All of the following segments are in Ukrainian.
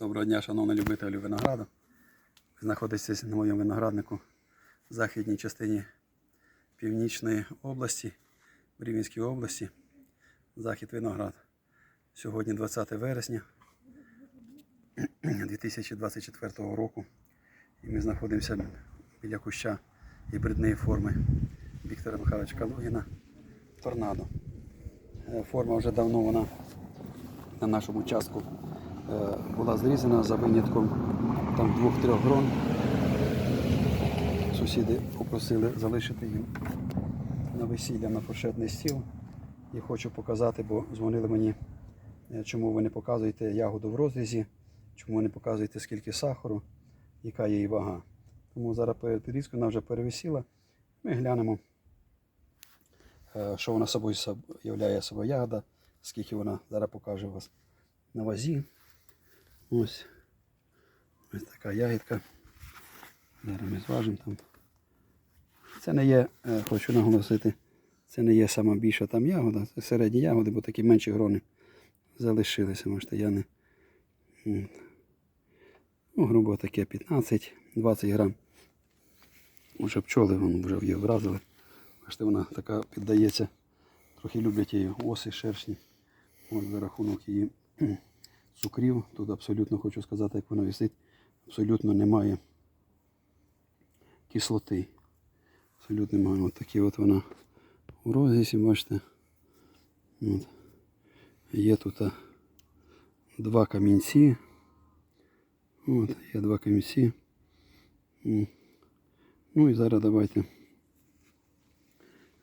Доброго дня, шановні любителі винограду. Ви знаходитесь на моєму винограднику в західній частині Північної області, в Рівненській області, захід виноград. Сьогодні 20 вересня 2024 року. І ми знаходимося біля куща гібридної форми Віктора Михайловича Калугіна Торнадо. Е, Форма вже давно вона на нашому участку була зрізана за винятком там двох-трьох грон. Сусіди попросили залишити їм на весілля на фуршетний стіл. І хочу показати, бо дзвонили мені, е, чому ви не показуєте ягоду в розрізі, чому ви не показуєте скільки сахару, яка її вага. Тому зараз перед підрізкою вона вже перевисіла. Ми глянемо, е, що вона собою являє собою ягода, скільки вона зараз покаже вас на вазі. Ось. Ось така ягідка. Зараз ми зважимо там. Це не є, е, хочу наголосити, це не є сама більша там ягода, це середні ягоди, бо такі менші грони залишилися. Можете, я не. Ну, грубо таке 15-20 грам. Уже пчоли вон, вже її вразили. Бачите, вона така піддається. Трохи люблять її оси, шершні. От за рахунок її цукрів. Тут абсолютно хочу сказати, як вона висить, абсолютно немає кислоти. Абсолютно немає. От такі от вона у розрізі, бачите. От. Є тут два камінці. От, є два камінці. Ну і зараз давайте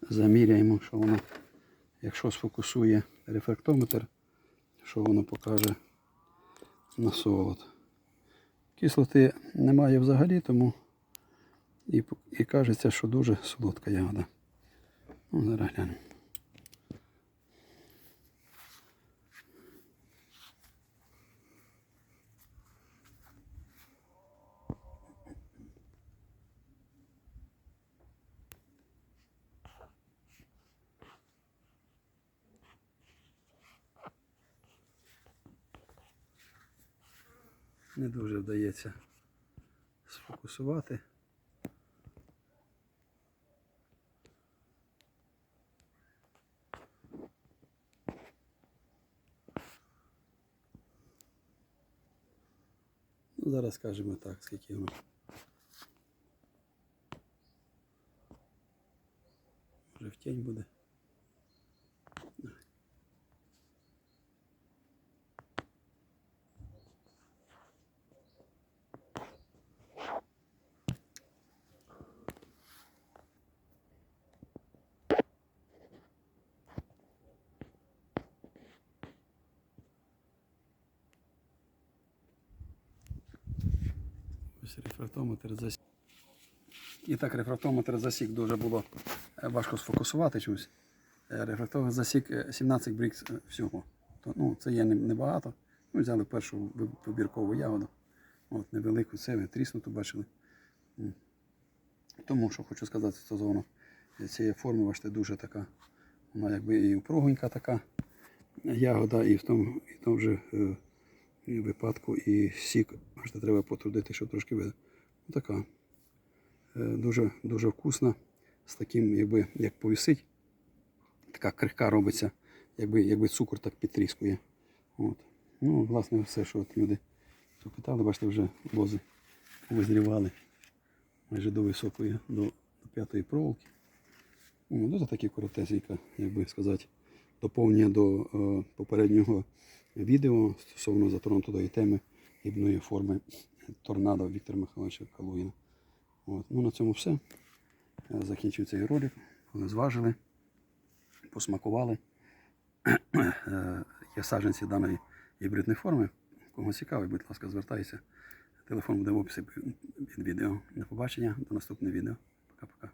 заміряємо, що воно, якщо сфокусує рефрактометр, що воно покаже на солод. Кислоти немає взагалі, тому і, і кажеться, що дуже солодка ягода. Ну, зараз глянемо. Не дуже вдається сфокусувати. Ну, зараз скажемо так, скільки воно. Може в тінь буде. Ось рефрактометр засік. І так, рефрактометр засік дуже було е, важко сфокусувати чомусь. Е, Рефрактометр засік е, 17 брікс е, всього. То, ну, це є небагато. Ми взяли першу ви- вибіркову ягоду. От, невелику, це тріснуту бачили. Тому що хочу сказати стосовно цієї форми, бачите, дуже така. Вона якби і упругенька така ягода, і в тому, і в тому же випадку і сік, бачите, треба потрудити, щоб трошки видно. Така. Е, Дуже, дуже вкусна. З таким, якби як повісить, така крихка робиться, якби, якби цукор так підтріскує. От. Ну, власне, все, що от люди запитали, бачите, вже лози визрівали майже до високої, до, до п'ятої проволоки. Ну, дуже такі коротесенька, як би сказати, доповнення до е, попереднього відео стосовно затронутої теми гібної форми торнадо Віктора Михайловича Калугіна. От. Ну, на цьому все. Е, Закінчую цей ролик. Зважили, посмакували. Е, Є саджанці даної гібридної форми. Кому цікавий, будь ласка, звертайся. Телефон буде в описі під відео. До побачення, до наступного відео. Пока-пока.